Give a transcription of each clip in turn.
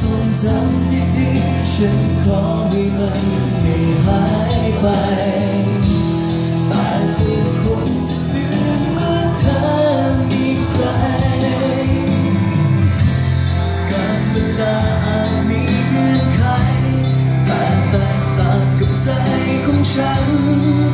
ทรงจำดีๆฉันขอให้มันไม่หายไปแต่ที่คงจะลืมเมื่อเธอมีใครการเวลาอาจมีเงื่อนไขแต่แตกต่างกับใจของฉัน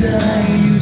die